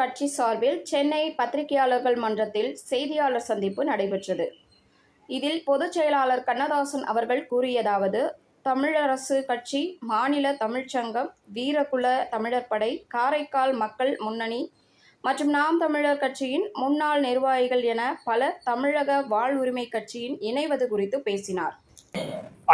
கட்சி சார்பில் சென்னை பத்திரிகையாளர்கள் மன்றத்தில் செய்தியாளர் சந்திப்பு நடைபெற்றது. இதில் பொதுச் செயலாளர் கண்ணதாசன் அவர்கள் கூறியதாவது தமிழரசு கட்சி மாநில தமிழ்ச்சங்கம் வீரகுல தமிழர் படை காரைக்கால் மக்கள் முன்னணி மற்றும் நாம் தமிழர் கட்சியின் முன்னாள் நிர்வாகிகள் என பல தமிழக வாழ்வுரிமை கட்சியின் இணைவது குறித்து பேசினார்.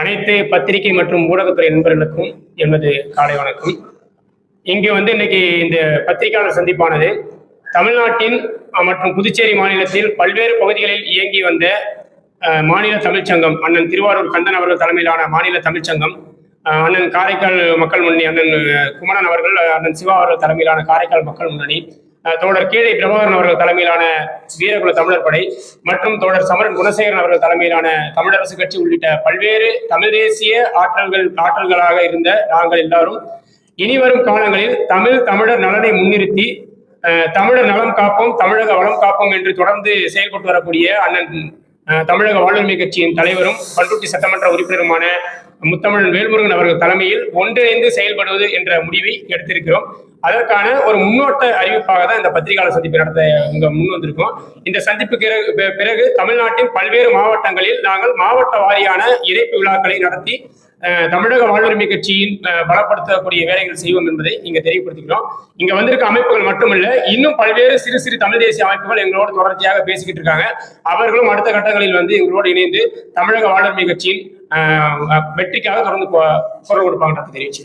அனைத்து பத்திரிகை மற்றும் ஊடகத்துறை நண்பர்களுக்கும் எனது காலை வணக்கம். இங்கு வந்து இன்னைக்கு இந்த பத்திரிகையாளர் சந்திப்பானது. தமிழ்நாட்டின் மற்றும் புதுச்சேரி மாநிலத்தில் பல்வேறு பகுதிகளில் இயங்கி வந்த மாநில தமிழ்ச்சங்கம் அண்ணன் திருவாரூர் கந்தன் அவர்கள் தலைமையிலான மாநில தமிழ்ச்சங்கம் அண்ணன் காரைக்கால் மக்கள் முன்னணி அண்ணன் குமரன் அவர்கள் அண்ணன் சிவா அவர்கள் தலைமையிலான காரைக்கால் மக்கள் முன்னணி தோழர் கீழே பிரபாகரன் அவர்கள் தலைமையிலான வீரகுல தமிழர் படை மற்றும் தோழர் சமரன் குணசேகரன் அவர்கள் தலைமையிலான தமிழரசு கட்சி உள்ளிட்ட பல்வேறு தமிழ் தேசிய ஆற்றல்கள் ஆற்றல்களாக இருந்த நாங்கள் எல்லாரும் இனிவரும் காலங்களில் தமிழ் தமிழர் நலனை முன்னிறுத்தி தமிழர் நலம் காப்போம் தமிழக வளம் காப்போம் என்று தொடர்ந்து செயல்பட்டு வரக்கூடிய அண்ணன் தமிழக வாழ்வுரிமை கட்சியின் தலைவரும் பண்ருட்டி சட்டமன்ற உறுப்பினருமான முத்தமிழன் வேல்முருகன் அவர்கள் தலைமையில் ஒன்றிணைந்து செயல்படுவது என்ற முடிவை எடுத்திருக்கிறோம். அதற்கான ஒரு முன்னோட்ட அறிவிப்பாக தான் இந்த பத்திரிகையாளர் சந்திப்பு நடத்த இங்க முன் வந்திருக்கோம். இந்த சந்திப்புக்கு பிறகு- பிறகு- தமிழ்நாட்டின் பல்வேறு மாவட்டங்களில் நாங்கள் மாவட்ட வாரியான இணைப்பு விழாக்களை நடத்தி தமிழக வாழ்வுரிமை கட்சியின் பலப்படுத்தக்கூடிய வேலைகள் செய்வோம் என்பதை இங்க தெரியப்படுத்திக்கிறோம். இங்க வந்திருக்க அமைப்புகள் மட்டுமல்ல இன்னும் பல்வேறு சிறு சிறு தமிழ் தேசிய அமைப்புகள் எங்களோடு தொடர்ச்சியாக பேசிக்கிட்டு இருக்காங்க. அவர்களும் அடுத்த கட்டங்களில் வந்து எங்களோடு இணைந்து தமிழக வாழ்வுரிமை கட்சியின் வெற்றிக்காக தொடர்ந்து குரல் கொடுப்பாங்க தெரிவிச்சு